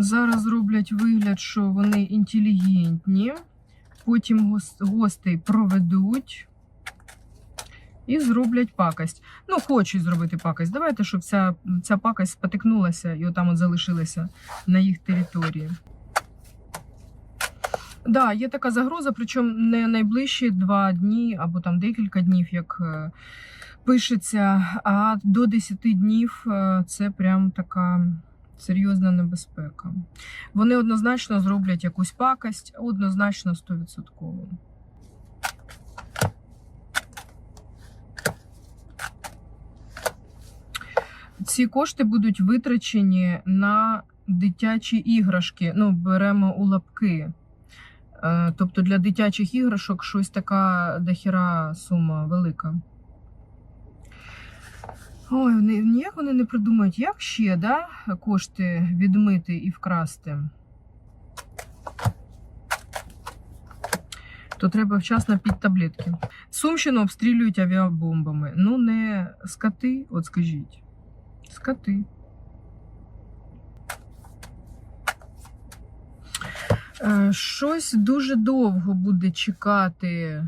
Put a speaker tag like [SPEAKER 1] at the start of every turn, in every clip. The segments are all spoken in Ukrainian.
[SPEAKER 1] Зараз роблять вигляд, що вони інтелігентні. Потім гостей проведуть і зроблять пакость. Ну, хочуть зробити пакость. Давайте, щоб ця, ця пакость спотикнулася і отам от залишилася на їх території. Да, є така загроза, причому не найближчі два дні або там декілька днів, як е, пишеться, а до 10 днів е, це прям така серйозна небезпека. Вони однозначно зроблять якусь пакость, однозначно 100%. Ці кошти будуть витрачені на дитячі іграшки. Ну, беремо у лапки. Е, Тобто для дитячих іграшок щось така дохіра сума велика. Ой, ніяк вони не придумають, як ще да, кошти відмити і вкрасти. То треба вчасно під таблетки. Сумщину обстрілюють авіабомбами. Ну, не скоти, от скажіть. Скоти. Е, Щось дуже довго буде чекати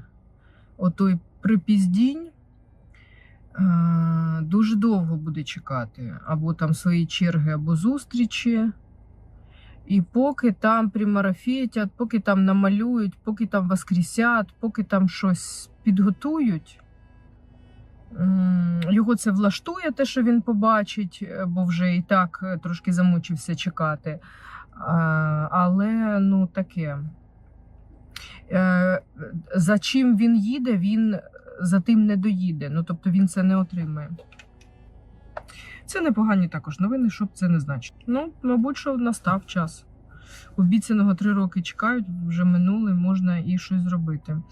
[SPEAKER 1] отой припіздінь. Дуже довго буде чекати. Або там свої черги, або зустрічі. І поки там примарафетять, поки там намалюють, поки там воскресять, поки там щось підготують. Його це влаштує, те, що він побачить, е, бо вже і так е, трошки замучився чекати. Але ну таке. Е, За чим він їде, він за тим не доїде. Ну, тобто він це не отримає. Це непогані також новини, щоб це не значить. Ну, мабуть, що настав час. Обіцяного три роки чекають, вже минули, можна і щось зробити.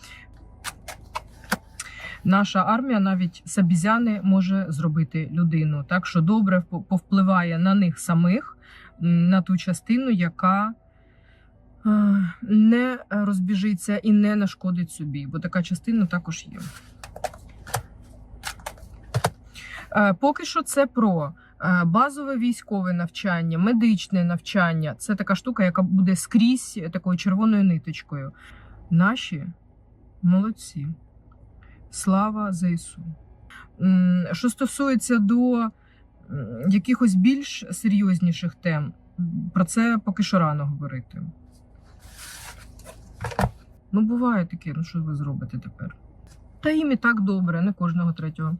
[SPEAKER 1] Наша армія навіть з обізяни може зробити людину. Так що добре повпливає на них самих, на ту частину, яка е, не розбіжиться і не нашкодить собі, бо така частина також є. Поки що це про е, базове військове навчання, медичне навчання. Це така штука, яка буде скрізь такою червоною ниточкою. Наші молодці. Слава ЗСУ. Що стосується до якихось більш серйозніших тем, про це поки що рано говорити. Ну, буває таке, ну що ви зробите тепер? Та їм і так добре, не кожного третього.